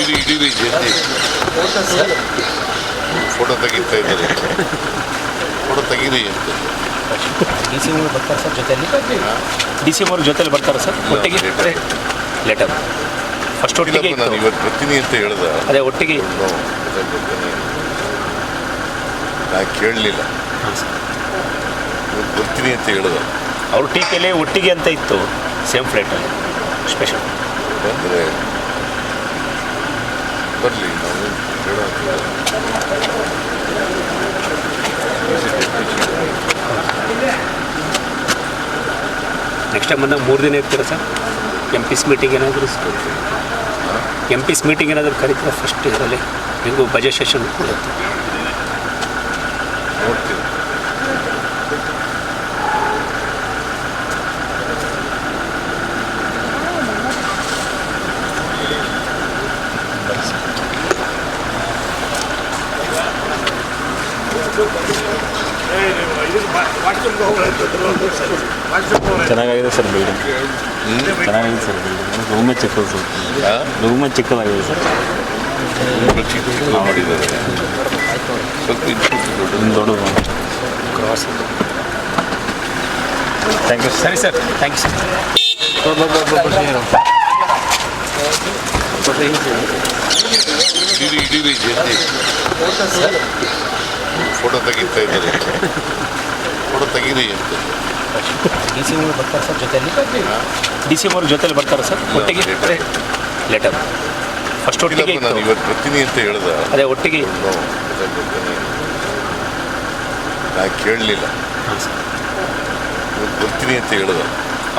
ಇಡೀ ಇಡೀ ಜಲ್ದಿ ಫೋಟೋ ತೆಗಿತಾ ಇದ್ದಾರೆ. ಫೋಟೋ ತೆಗೀರಿ ಅಂತ. ಡಿ ಸಿ ಅವರು ಬರ್ತಾರೆ ಸರ್ ಜೊತೆಲಿ ಡಿ ಸಿ ಅವರು ಜೊತೆಲಿ ಬರ್ತಾರೆ ಸರ್. ಒಟ್ಟಿಗೆ ಲೆಟರ್. ಫಸ್ಟ್ ಒಟ್ಟಿಗೆ ನಾನು ಇವತ್ತು ಬರ್ತೀನಿ ಅಂತ ಹೇಳ್ದೆ. ಅದೇ ಒಟ್ಟಿಗೆ ನಾನು ಕೇಳಲಿಲ್ಲ. ಬರ್ತೀನಿ ಅಂತ ಹೇಳ್ದೆ. ಅವ್ರ ಟೀಕೆಯಲ್ಲಿ ಒಟ್ಟಿಗೆ ಅಂತ ಇತ್ತು. ಸೇಮ್ ಫ್ಲೈಟಲ್ಲಿ. ಸ್ಪೆಷಲ್ ಬಂದರೆ ಬರಲಿ ನಾವು ನೆಕ್ಸ್ಟ್ ಟೈಮ್ ಬಂದಾಗ ಮೂರು ದಿನ ಇರ್ತೀರಾ ಸರ್? ಎಂ ಪಿಸ್ ಮೀಟಿಂಗ್ ಏನಾದರೂ ಎಂ ಪಿಸ್ ಮೀಟಿಂಗ್ ಏನಾದರೂ ಕರೀತೀರಾ ಫಸ್ಟ್ ಇದರಲ್ಲಿ? ನಿಮಗೂ ಬಜೆಟ್ ಸೆಷನ್ ಕೊಡುತ್ತೆ. ಚೆನ್ನಾಗಿದೆ ಸರ್ ಬಿಲ್ಡಿಂಗ್ ಚೆನ್ನಾಗಿದೆ ಸರ್ ಬಿಲ್ಡಿಂಗ್ ರೂಮೇ ಚಿಕ್ಕದು ಸರ್? ರೂಮೇ ಚಿಕ್ಕದಾಗಿದೆ ಸರ್ ದೊಡ್ಡದು. ಥ್ಯಾಂಕ್ ಯು ಸರಿ ಸರ್ ಥ್ಯಾಂಕ್ ಯು ಸರ್ ಇಡೀ ಇಡೀ ಜಲ್ದಿ ಫೋಟೋ ತೆಗಿತಾ ಇದ್ದಾರೆ. ಫೋಟೋ ತೆಗೀರಿ ಅಂತ. ಡಿ ಸಿ ಅವರು ಬರ್ತಾರೆ ಸರ್ ಜೊತೆಲಿ ಡಿ ಸಿ ಅವರು ಜೊತೆಲಿ ಬರ್ತಾರೆ ಸರ್. ಒಟ್ಟಿಗೆ? ಲೆಟರ್. ಫಸ್ಟ್ ಒಟ್ಟಿಗೆ ನಾನು ಇವತ್ತು ಬರ್ತೀನಿ ಅಂತ ಹೇಳ್ದ. ಅದೇ ಒಟ್ಟಿಗೆ. ನೋ, ಕೇಳಲಿಲ್ಲ. ಇವತ್ತು ಬರ್ತೀನಿ ಅಂತ ಹೇಳ್ದ.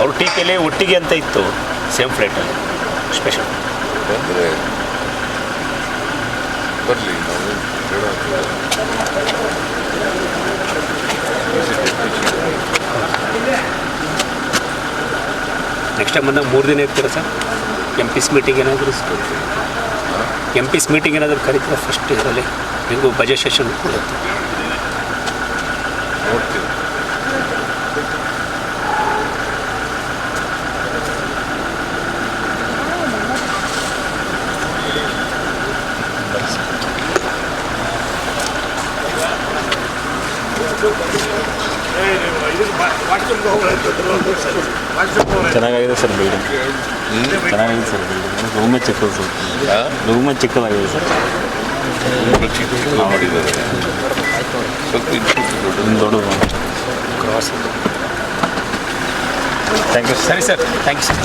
ಅವ್ರ ಟೀಕೆಯಲ್ಲಿ ಒಟ್ಟಿಗೆ ಅಂತ ಇತ್ತು ಸೇಮ್ ಫ್ಲೈಟಲ್ಲಿ. ಸ್ಪೆಷಲ್. ಅಂದರೆ ಬರಲಿ. ನೆಕ್ಸ್ಟ್ ಟೈಮ್ ಬಂದಾಗ ಮೂರು ದಿನ ಇರ್ತೀರಾ ಸರ್? ಎಂ ಪಿಸ್ ಮೀಟಿಂಗ್ ಏನಾದರೂ ಎಂ ಪಿಸ್ ಮೀಟಿಂಗ್ ಏನಾದರೂ ಕರೀತೀರಾ ಫಸ್ಟ್ ಇದರಲ್ಲಿ? ಹೆಂಗೂ ಬಜೆಟ್ ಸೆಷನ್ ಕೊಡುತ್ತೆ. ಚೆನ್ನಾಗಿದೆ ಸರ್ ಬಿಲ್ಡಿಂಗ್ ಚೆನ್ನಾಗಿದೆ ಸರ್ ಬಿಲ್ಡಿಂಗ್ ರೂಮೇ ಚಿಕ್ಕದು ಸರ್? ರೂಮೇ ಚಿಕ್ಕದಾಗಿದೆ ಸರ್. ಮಾಡಿದ್ದಾರೆ ಸ್ವಲ್ಪ ದೊಡ್ಡದು. ಕ್ರಾಸ್ ಥ್ಯಾಂಕ್ ಯು ಸರಿ ಸರ್. Thank you sir